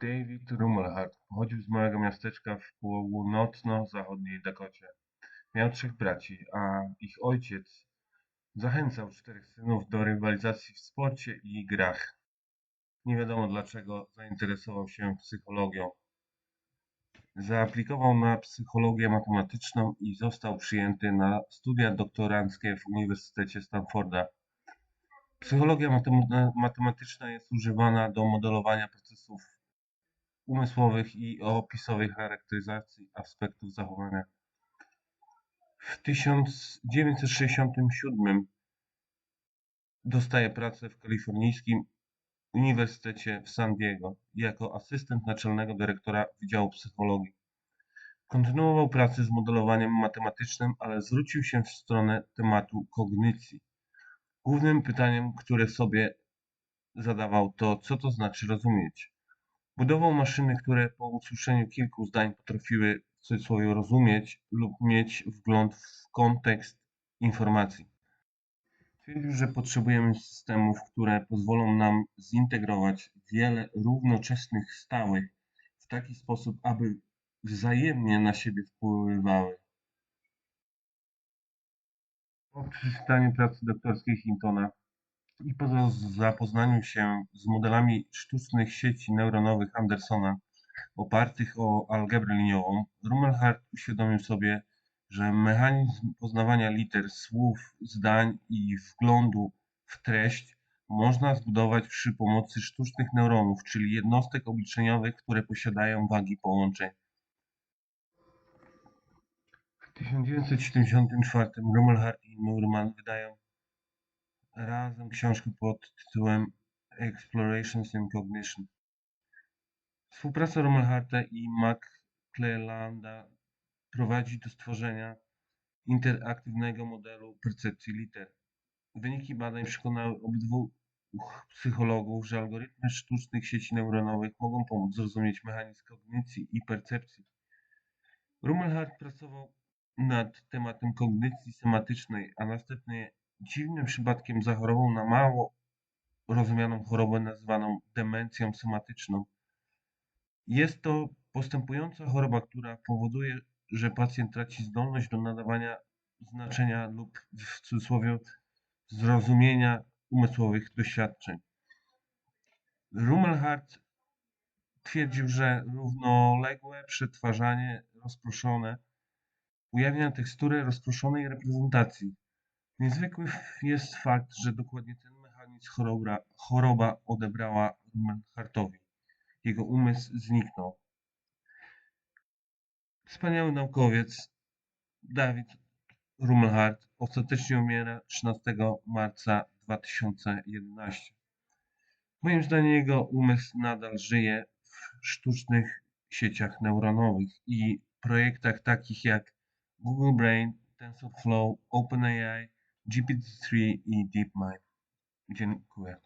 David Rumelhart pochodził z małego miasteczka w północno-zachodniej Dakocie. Miał trzech braci, a ich ojciec zachęcał czterech synów do rywalizacji w sporcie i grach. Nie wiadomo dlaczego zainteresował się psychologią. Zaaplikował na psychologię matematyczną i został przyjęty na studia doktoranckie w Uniwersytecie Stanforda. Psychologia matem- matematyczna jest używana do modelowania procesów umysłowych i opisowej charakteryzacji aspektów zachowania. W 1967 dostaje pracę w kalifornijskim Uniwersytecie w San Diego jako asystent naczelnego dyrektora Wydziału Psychologii. Kontynuował pracę z modelowaniem matematycznym, ale zwrócił się w stronę tematu kognicji. Głównym pytaniem, które sobie zadawał, to co to znaczy rozumieć. Budował maszyny, które po usłyszeniu kilku zdań potrafiły w cudzysłowie rozumieć lub mieć wgląd w kontekst informacji. Twierdził, że potrzebujemy systemów, które pozwolą nam zintegrować wiele równoczesnych stałych w taki sposób, aby wzajemnie na siebie wpływały. Po przeczytaniu pracy doktorskiej Hintona i po zapoznaniu się z modelami sztucznych sieci neuronowych Andersona opartych o algebrę liniową, Rumelhart uświadomił sobie, że mechanizm poznawania liter, słów, zdań i wglądu w treść można zbudować przy pomocy sztucznych neuronów, czyli jednostek obliczeniowych, które posiadają wagi połączeń. W 1974 Rumelhart i Neumann wydają razem książkę pod tytułem Explorations in Cognition. Współpraca Rumelharta i McClellanda prowadzi do stworzenia interaktywnego modelu percepcji liter. Wyniki badań przekonały obydwu psychologów, że algorytmy sztucznych sieci neuronowych mogą pomóc zrozumieć mechanizm kognicji i percepcji. Rumelhart pracował nad tematem kognicji sematycznej, a następnie dziwnym przypadkiem zachorował na mało rozumianą chorobę nazywaną demencją sematyczną. Jest to postępująca choroba, która powoduje, że pacjent traci zdolność do nadawania znaczenia lub w cudzysłowie zrozumienia umysłowych doświadczeń. Rumelhart twierdził, że równoległe przetwarzanie rozproszone ujawnia teksturę rozproszonej reprezentacji. Niezwykły jest fakt, że dokładnie ten mechanizm choroba, choroba odebrała Rumelhartowi. Jego umysł zniknął. Wspaniały naukowiec David Rumelhart ostatecznie umiera 13 marca 2011. Moim zdaniem jego umysł nadal żyje w sztucznych sieciach neuronowych i projektach takich jak Google Brain, TensorFlow, OpenAI, GPT-3 e DeepMind Gen Kuer.